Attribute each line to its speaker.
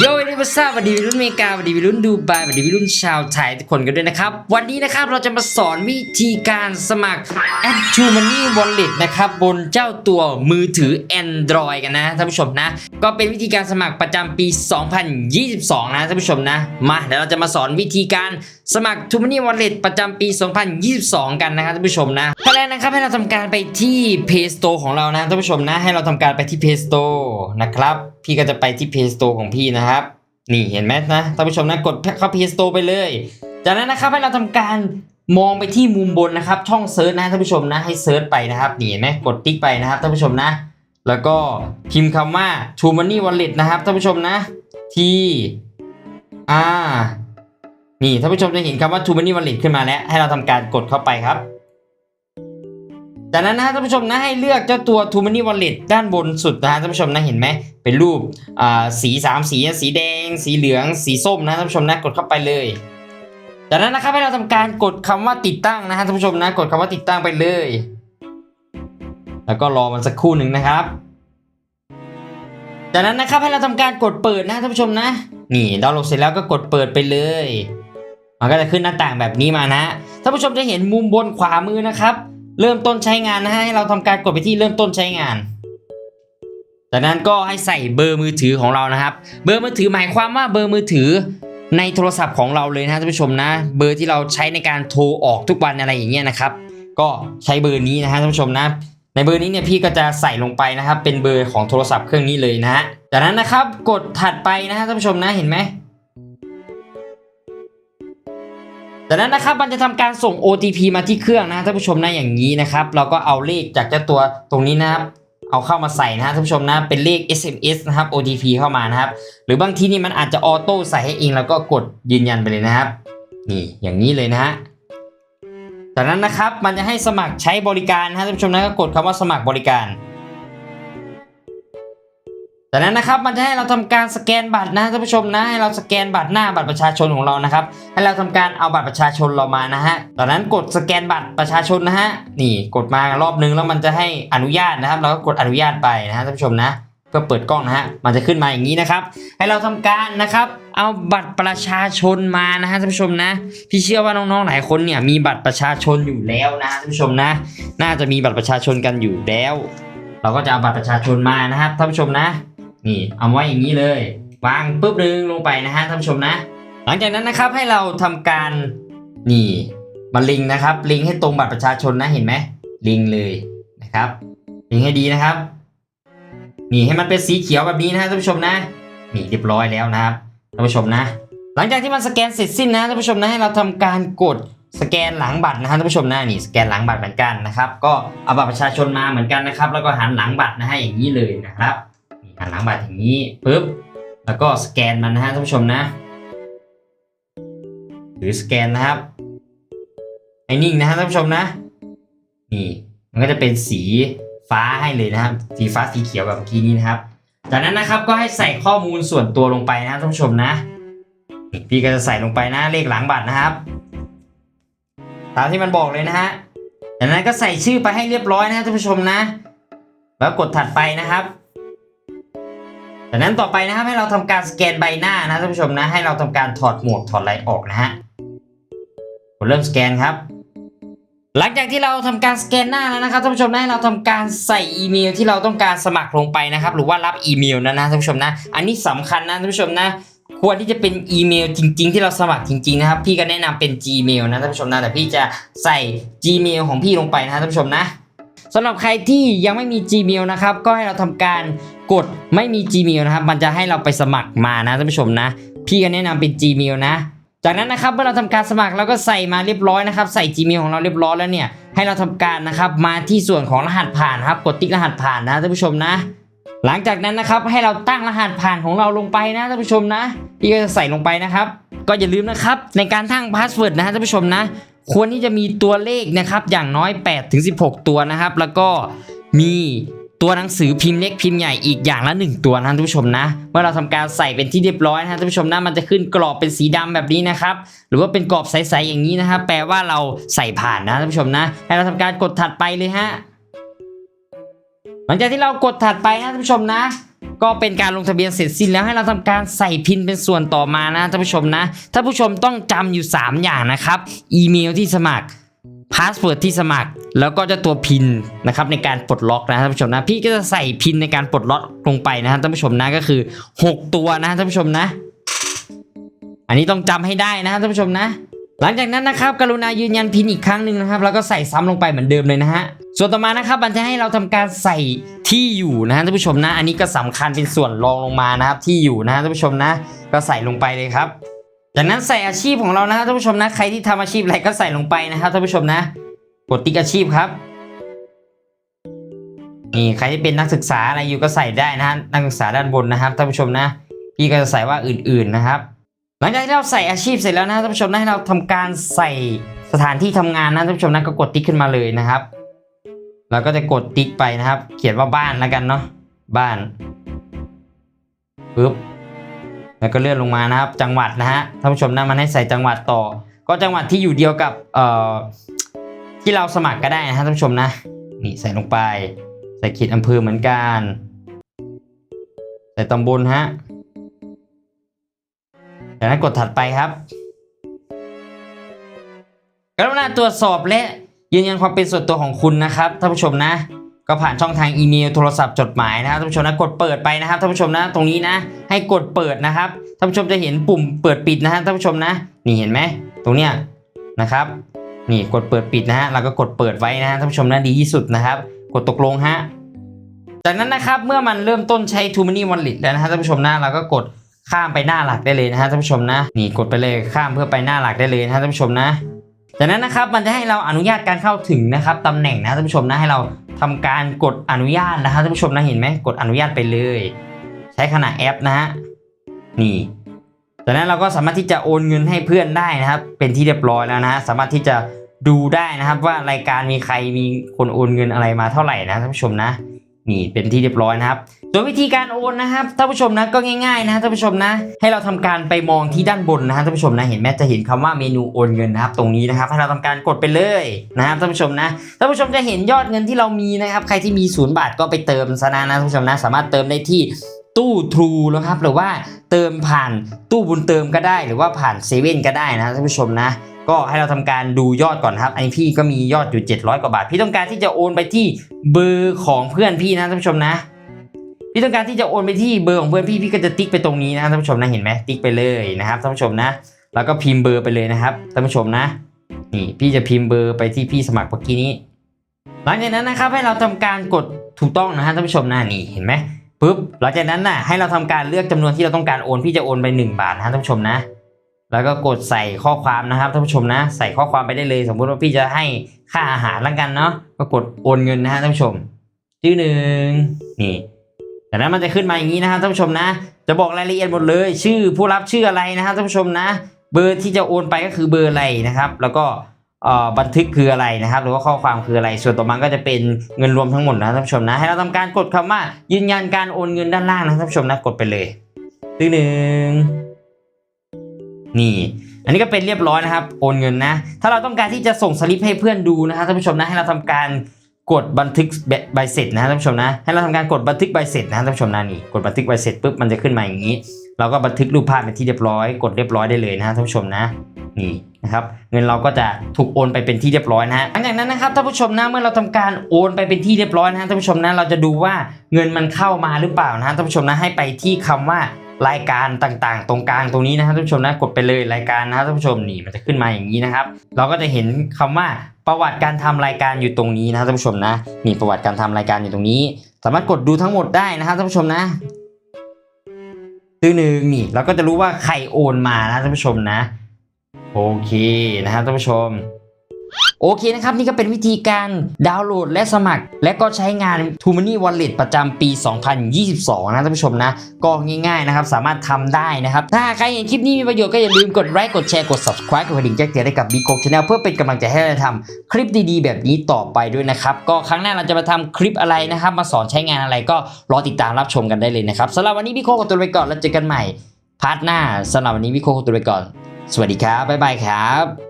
Speaker 1: โยนี่มาทราบวัสดีวัยรุ่นอเมริกาวัสดีวัยรุ่นดูไบวัสดีวัยรุ่นชาวไทยทุกคนกันด้วยนะครับ วันนี้นะครับเราจะมาสอนวิธีการสมัคร a d t o Money Wallet นะครับบนเจ้าตัวมือถือ Android กันนะท่านผู้ชมนะ ก็เป็นวิธีการสมัครประจำปี 2022 นะท่านผู้ชมนะ มาเดี๋ยวเราจะมาสอนวิธีการสมัคร t o Money Wallet ประจำปี 2022 กันนะครับท่านผู้ชมนะขั้นแรกนะครับให้เราทำการไปที่ Play Store ของเรานะท่านผู้ชมนะ ให้เราทำการไปที่ Play Store นะครับ พี่ก็จะไปที่ Play Store ของพี่นะครับ นี่เห็นไหมนะท่านผู้ชมนะกดเข้า Play Store ไปเลย จากนั้นนะครับให้เราทำการมองไปที่มุมบนนะครับ ช่องเซิร์ชนะท่านผู้ชมนะให้เซิร์ชไปนะครับนี่เห็นไหมกดติ๊กไปนะครับท่านผู้ชมนะ แล้วก็พิมพ์คำว่า True Money Wallet นะครับท่านผู้ชมนะ T R นี่ท่านผู้ชมจะเห็นคำว่า True Money Wallet ขึ้นมาแล้ว ให้เราทำการกดเข้าไปครับ จากนั้นนะท่านผู้ชมนะให้เลือกเจ้าตัว True Money Wallet ด้านบนสุดนะท่านผู้ชมนะเห็นไหมเป็นรูปอ่าสีสามสีสีแดง สีเหลือง สีส้มนะท่านผู้ชมนะกดเข้าไปเลยจากนั้นนะครับให้เราทำการกดคำว่าติดตั้งนะฮะท่านผู้ชมนะกดคำว่าติดตั้งไปเลย แล้วก็รอมันสักครู่หนึ่งนะครับจากนั้นนะครับให้เราทำการกดเปิดนะท่านผู้ชมนะ นี่ดาวน์โหลดเสร็จแล้วก็กดเปิดไปเลย มันก็จะขึ้นหน้าต่างแบบนี้มานะท่านผู้ชมจะเห็นมุมบนขวามือนะครับ เริ่มต้นใช้งานนะฮะให้เราทำการกดไปที่เริ่มต้นใช้งาน จากนั้นก็ให้ใส่เบอร์มือถือของเรานะครับ เบอร์มือถือหมายความว่าเบอร์มือถือในโทรศัพท์ของเราเลยนะท่านผู้ชมนะ เบอร์ที่เราใช้ในการโทรออกทุกวันอะไรอย่างเงี้ยนะครับ ก็ใช้เบอร์นี้นะฮะท่านผู้ชมนะ ในเบอร์นี้เนี่ยพี่ก็จะใส่ลงไปนะครับ เป็นเบอร์ของโทรศัพท์เครื่องนี้เลยนะฮะจากนั้นนะครับกดถัดไปนะฮะท่านผู้ชมนะเห็นไหม จากนั้นนะครับมันจะทำการส่ง OTP มาที่เครื่องนะท่านผู้ชมนะอย่างนี้นะครับเราก็เอาเลขจากเจ้าตัวตรงนี้นะครับเอาเข้ามาใส่นะท่านผู้ชมนะเป็นเลข SMS นะครับ OTP เข้ามานะครับ หรือบางทีนี่มันอาจจะออโต้ใส่ให้เองแล้วก็กดยืนยันไปเลยนะครับ นี่อย่างนี้เลยนะฮะจากนั้นนะครับมันจะให้สมัครใช้บริการนะท่านผู้ชมนะก็กดคำว่าสมัครบริการ จากนั้นนะครับมันจะให้เราทำการสแกนบัตรนะท่านผู้ชมนะให้เราสแกนบัตรหน้าบัตรประชาชนของเรานะครับให้เราทำการเอาบัตรประชาชนเรามานะฮะจากนั้นกดสแกนบัตรประชาชนนะฮะนี่กดมารอบนึงแล้วมันจะให้อนุญาตนะครับ เราก็กดอนุญาตไปนะฮะท่านผู้ชมนะเพื่อเปิดกล้องนะฮะมันจะขึ้นมาอย่างนี้นะครับ ให้เราทำการนะครับเอาบัตรประชาชนมานะฮะท่านผู้ชมนะ พี่เชื่อว่าน้องๆหลายคนเนี่ยมีบัตรประชาชนอยู่แล้วนะท่านผู้ชมนะ น่าจะมีบัตรประชาชนกันอยู่แล้ว เราก็จะเอาบัตรประชาชนมานะครับท่านผู้ชมนะ นี่เอาไว้อย่างนี้เลยวางปุ๊บนึงลงไปนะฮะท่านผู้ชมนะ หลังจากนั้นนะครับให้เราทำการนี่มาลิงนะครับลิงให้ตรงบัตรประชาชนนะเห็นไหมลิงเลยนะครับลิงให้ดีนะครับ นี่ให้มันเป็นสีเขียวแบบนี้นะฮะท่านผู้ชมนะนี่เรียบร้อยแล้วนะครับท่านผู้ชมนะ หลังจากที่มันสแกนเสร็จสิ้นนะท่านผู้ชมนะให้เราทำการกดสแกนหลังบัตรนะฮะท่านผู้ชมนะนี่สแกนหลังบัตรเหมือนกันนะครับ ก็เอาบัตรประชาชนมาเหมือนกันนะครับ แล้วก็หันหลังบัตรนะฮะอย่างนี้เลยนะครับ นี่หันหลังบัตรอย่างนี้ปุ๊บแล้วก็สแกนมันนะฮะท่านผู้ชมนะ หรือสแกนนะครับไอ้นิ่งนะฮะท่านผู้ชมนะ นี่มันก็จะเป็นสีฟ้าให้เลยนะครับ สีฟ้าสีเขียวแบบเมื่อกี้นี้นะครับ จากนั้นนะครับก็ให้ใส่ข้อมูลส่วนตัวลงไปนะท่านผู้ชมนะพี่ก็จะใส่ลงไปนะเลขหลังบัตรนะครับ ตามที่มันบอกเลยนะฮะจากนั้นก็ใส่ชื่อไปให้เรียบร้อยนะท่านผู้ชมนะ แล้วกดถัดไปนะครับ จากนั้นต่อไปนะครับให้เราทำการสแกนใบหน้านะท่านผู้ชมนะให้เราทำการถอดหมวกถอดอะไรออกนะฮะกดเริ่มสแกนครับ หลังจากที่เราทำการสแกนหน้าแล้วนะครับท่านผู้ชมนะให้เราทำการใส่อีเมลที่เราต้องการสมัครลงไปนะครับ หรือว่ารับอีเมลนะนะท่านผู้ชมนะ อันนี้สำคัญนะท่านผู้ชมนะควรที่จะเป็นอีเมลจริง ๆ ที่เราสมัครจริง ๆ นะครับ พี่ก็แนะนำเป็น Gmail นะท่านผู้ชมนะแต่พี่จะใส่ Gmail ของพี่ลงไปนะท่านผู้ชมนะสำหรับใครที่ยังไม่มี Gmail นะครับ ก็ให้เราทำการ กดไม่มี Gmail นะครับ มันจะให้เราไปสมัครมานะท่านผู้ชมนะ พี่ก็แนะนำเป็น Gmail นะ จากนั้นนะครับเมื่อเราทำการสมัครเราก็ใส่มาเรียบร้อยนะครับ ใส่ Gmail ของเราเรียบร้อยแล้วเนี่ยให้เราทำการนะครับมาที่ส่วนของรหัสผ่านครับ กดติ๊กรหัสผ่านนะท่านผู้ชมนะ หลังจากนั้นนะครับให้เราตั้งรหัสผ่านของเราลงไปนะท่านผู้ชมนะพี่ก็จะใส่ลงไปนะครับ ก็อย่าลืมนะครับในการตั้งพาสเวิร์ดนะฮะท่านผู้ชมนะ ควรที่จะมีตัวเลขนะครับอย่างน้อย8ถึง16 ตัวนะครับ แล้วก็มี ตัวหนังสือพิมพ์เล็กพิมพ์ใหญ่อีกอย่างละ 1 ตัวนะท่านผู้ชมนะ เมื่อเราทำการใส่เป็นที่เรียบร้อยนะท่านผู้ชมนะมันจะขึ้นกรอบเป็นสีดำแบบนี้นะครับหรือว่าเป็นกรอบใสๆอย่างนี้นะครับแปลว่าเราใส่ผ่านนะท่านผู้ชมนะให้เราทำการกดถัดไปเลยฮะหลังจากที่เรากดถัดไปนะท่านผู้ชมนะก็เป็นการลงทะเบียนเสร็จสิ้นแล้วให้เราทำการใส่พินเป็นส่วนต่อมานะท่านผู้ชมนะท่านผู้ชมต้องจำอยู่ 3 อย่างนะครับ อีเมลที่สมัคร พาสเวิร์ดที่สมัคร แล้วก็จะตัวพินนะครับในการปลดล็อกนะท่านผู้ชมนะ พี่ก็จะใส่พินในการปลดล็อกลงไปนะท่านผู้ชมนะก็คือ 6 ตัวนะท่านผู้ชมนะ อันนี้ต้องจำให้ได้นะท่านผู้ชมนะ หลังจากนั้นนะครับ กรุณายืนยันพินอีกครั้งหนึ่งนะครับ แล้วก็ใส่ซ้ำลงไปเหมือนเดิมเลยนะฮะส่วนต่อมานะครับมันจะให้เราทำการใส่ที่อยู่นะท่านผู้ชมนะ อันนี้ก็สำคัญเป็นส่วนรองลงมานะครับที่อยู่นะท่านผู้ชมนะ ก็ใส่ลงไปเลยครับ จากนั้นใส่อาชีพของเรานะท่านผู้ชมนะ ใครที่ทำอาชีพอะไรก็ใส่ลงไปนะครับท่านผู้ชมนะ กดติ๊กอาชีพครับนี่ใครที่เป็นนักศึกษาอะไรอยู่ก็ใส่ได้นะฮะนักศึกษาด้านบนนะครับท่านผู้ชมนะพี่ก็จะใส่ว่าอื่นๆนะครับ หลังจากที่เราใส่อาชีพเสร็จแล้วนะท่านผู้ชมนะให้เราทำการใส่สถานที่ทำงานนะท่านผู้ชมนะก็กดติ๊กขึ้นมาเลยนะครับเราก็จะกดติ๊กไปนะครับ เขียนว่าบ้านแล้วกันเนาะบ้านปึ๊บ แล้วก็เลื่อนลงมานะครับจังหวัดนะฮะท่านผู้ชมนะมันให้ใส่จังหวัดต่อ ก็จังหวัดที่อยู่เดียวกับเอ่อที่เราสมัครก็ได้นะฮะท่านผู้ชมนะนี่ใส่ลงไป ใส่เขีดอำเภอเหมือนกัน ใส่ตำบลฮะจากนั้นกดถัดไปครับกรุณาตรวจสอบและยืนยันความเป็นส่วนตัวของคุณนะครับท่านผู้ชมนะ ก็ผ่านช่องทางอีเมลโทรศัพท์จดหมายนะครับท่านผู้ชมนะกดเปิดไปนะครับท่านผู้ชมนะตรงนี้นะ ให้กดเปิดนะครับท่านผู้ชมจะเห็นปุ่มเปิดปิดนะฮะท่านผู้ชมนะ นี่เห็นไหมตรงเนี้ยนะครับนี่กดเปิดปิดนะฮะเราก็กดเปิดไว้นะฮะท่านผู้ชมนะดีที่สุดนะครับ กดตกลงฮะจากนั้นนะครับเมื่อมันเริ่มต้นใช้ t o m a n y Wallet แล้วนะฮะท่านผู้ชมนะเราก็กดข้ามไปหน้าหลักได้เลยนะฮะท่านผู้ชมนะ นี่กดไปเลยข้ามเพื่อไปหน้าหลักได้เลยนะฮะท่านผู้ชมนะ จากนั้นนะครับมันจะให้เราอนุญาตการเข้าถึงนะครับตำแหน่งนะท่านผู้ชมนะให้เราทำการกดอนุญาตนะฮะท่านผู้ชมนะเห็นไหมกดอนุญาตไปเลย ใช้ขณะแอปนะฮะนี่จากนั้นเราก็สามารถที่จะโอนเงินให้เพื่อนได้นะครับ เป็นที่เรียบร้อยแล้วนะฮะสามารถที่จะดูได้นะครับว่ารายการมีใครมีคนโอนเงินอะไรมาเท่าไหร่นะท่านผู้ชมนะนี่เป็นที่เรียบร้อยนะครับ ส่วนวิธีการโอนนะครับท่านผู้ชมนะก็ง่ายๆนะท่านผู้ชมนะ ให้เราทำการไปมองที่ด้านบนนะฮะท่านผู้ชมนะเห็นไหมจะเห็นคำว่าเมนูโอนเงินนะครับตรงนี้นะครับให้เราทำการกดไปเลยนะครับท่านผู้ชมนะท่านผู้ชมจะเห็นยอดเงินที่เรามีนะครับใครที่มีศูนย์บาทก็ไปเติมซะนะนะท่านผู้ชมนะสามารถเติมได้ที่ตู้ทรูนะครับหรือว่าเติมผ่านตู้บุญเติมก็ได้ หรือว่าผ่านเซเว่นก็ได้นะท่านผู้ชมนะก็ให้เราทำการดูยอดก่อนครับอันนี้พี่ก็มียอดอยู่ 700 กว่าบาท พี่ต้องการที่จะโอนไปที่เบอร์ของเพื่อนพี่นะท่านผู้ชมนะ พี่ต้องการที่จะโอนไปที่เบอร์ของเพื่อนพี่พี่ก็จะติ๊กไปตรงนี้นะท่านผู้ชมนะเห็นไหมติ๊กไปเลยนะครับท่านผู้ชมนะ แล้วก็พิมพ์เบอร์ไปเลยนะครับท่านผู้ชมนะนี่พี่จะพิมพ์เบอร์ไปที่พี่สมัครเมื่อกี้นี้ หลังจากนั้นนะครับให้เราทำการกดถูกต้องนะฮะท่านผู้ชมนะนี่เห็นไหมปุ๊บหลังจากนั้นน่ะให้เราทำการเลือกจำนวนที่เราต้องการโอนพี่จะโอนไป 1 บาทนะท่านผู้ชมนะ แล้วก็กดใส่ข้อความนะครับท่านผู้ชมนะ ใส่ข้อความไปได้เลย สมมุติว่าพี่จะให้ค่าอาหารแล้วกันเนาะก็กดโอนเงินนะฮะท่านผู้ชมชื่หนึ่งนี่ จากนั้นมันจะขึ้นมาอย่างนี้นะครับท่านผู้ชมนะ จะบอกรายละเอียดหมดเลย ชื่อผู้รับชื่ออะไรนะครับท่านผู้ชมนะ เบอร์ที่จะโอนไปก็คือเบอร์อะไรนะครับ แล้วก็บันทึกคืออะไรนะครับ หรือว่าข้อความคืออะไร ส่วนต่อมาก็จะเป็นเงินรวมทั้งหมดนะท่านผู้ชมนะ ให้เราทำการกดคำว่า ยืนยันการโอนเงินด้านล่างนะท่านผู้ชมนะกดไปเลยตื้อหนึ่งนี่ อันนี้ก็เป็นเรียบร้อยนะครับ โอนเงินนะ ถ้าเราต้องการที่จะส่งสลิปให้เพื่อนดูนะครับท่านผู้ชมนะให้เราทำการ กดบันทึกใบเสร็จนะท่านผู้ชมนะ ให้เราทำการกดบันทึกใบเสร็จนะท่านผู้ชมนะนี่กดบันทึกใบเสร็จปุ๊บมันจะขึ้นมาอย่างนี้ เราก็บันทึกรูปภาพเป็นที่เรียบร้อย กดเรียบร้อยได้เลยนะท่านผู้ชมนะนี่นะครับเงินเราก็จะถูกโอนไปเป็นที่เรียบร้อยนะฮะหลังจากนั้นนะครับท่านผู้ชมนะเมื่อเราทำการโอนไปเป็นที่เรียบร้อยนะท่านผู้ชมนะเราจะดูว่าเงินมันเข้ามาหรือเปล่านะท่านผู้ชมนะให้ไปที่คำว่ารายการต่างๆ ตรงกลางตรงนี้นะท่านผู้ชมนะกดไปเลยรายการนะฮะท่านผู้ชมนี่มันจะขึ้นมาอย่างนี้นะครับ เราก็จะเห็นคำว่า ประวัติการทำรายการอยู่ตรงนี้นะท่านผู้ชมนะนี่ประวัติการทำรายการอยู่ตรงนี้ สามารถกดดูทั้งหมดได้นะครับท่านผู้ชมนะตื้อหนึ่งนี่เราก็จะรู้ว่าใครโอนมานะท่านผู้ชมนะ โอเคนะครับท่านผู้ชม โอเคนะครับ นี่ก็เป็นวิธีการดาวน์โหลดและสมัคร และก็ใช้งาน t o m o n y Wallet ประจำปี 2022 นะท่านผู้ชมนะ ก็ง่ายๆนะครับ สามารถทำได้นะครับ ถ้าใครเห็นคลิปนี้มีประโยชน์ก็อย่าลืมกดไลค์กดแชร์กด subscribe กดกระดิ่งแจ้งเตือนให้กับ b ีโ c Channel เพื่อเป็นกำลังใจให้เราทำคลิปดีๆ แบบนี้ต่อไปด้วยนะครับก็ครั้งหน้าเราจะมาทำคลิปอะไรนะครับ มาสอนใช้งานอะไรก็รอติดตามรับชมกันได้เลยนะครับสำหรับวันนี้พี่โคขอตัวไปก่อนแล้วเจอกันใหม่พาร์ทหน้าสำหรับวันนี้พี่โคขอตัวไปก่อน สวัสดีครับบ๊ายบายครับ